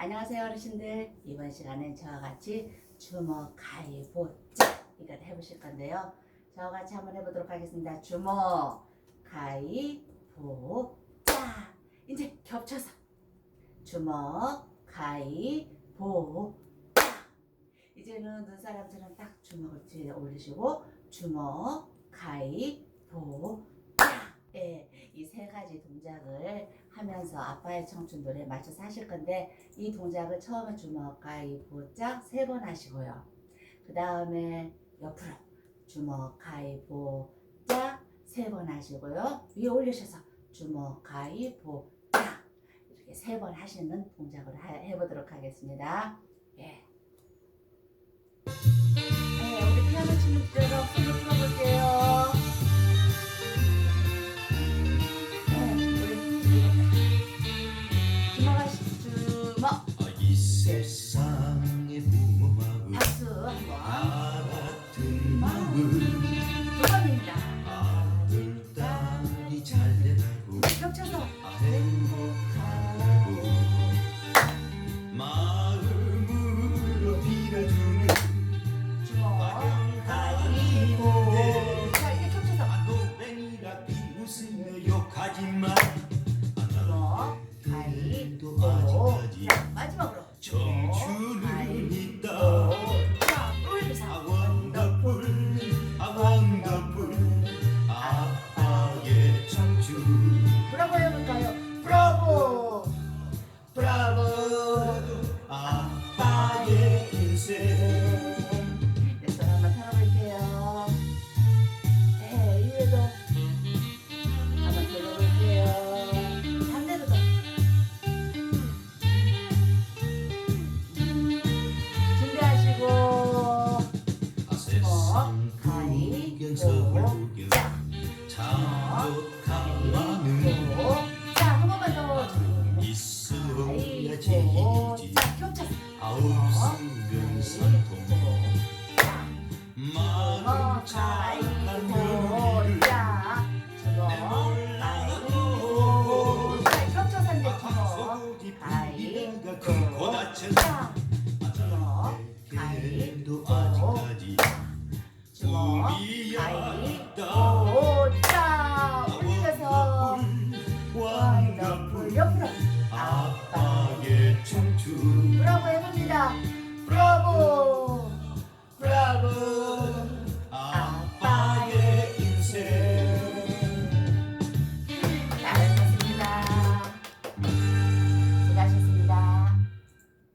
안녕하세요 어르신들. 이번 시간엔 저와 같이 주먹 가위보자 이걸 해보실 건데요. 저와 같이 한번 해보도록 하겠습니다. 주먹 가위보자. 이제 겹쳐서 주먹 가위보자. 이제는 눈사람처럼 딱 주먹을 뒤에 올리시고 주먹 가위보자. 예, 이 세 가지 동작을 하면서 아빠의 청춘 노래에 맞춰서 하실 건데 이 동작을 처음에 주먹 가위보 짝 세 번 하시고요. 그 다음에 옆으로 주먹 가위보 짝 세 번 하시고요. 위에 올리셔서 주먹 가위보 짝 이렇게 세 번 하시는 동작을 하- 해보도록 하겠습니다. 가위보 아직까지 자 마지막으로. 자 올려서 아 원더풀 아 원더풀. 아빠의 청춘 브라보 해볼까요? 브라보! 브라보. 아빠의 인생 사과 구경 잘못 가만은 자, 한 번만 더. 있으야 제일이지. 자, 겹쳐. 아홉 승근 산통. 많은 착한 교리를 내 몰라도 속이 분위기가 크고. 다쳐서 아들도 아직까지 오자 올려서 완더풀 옆으로. 아빠의 청춘. 브라보 해봅니다.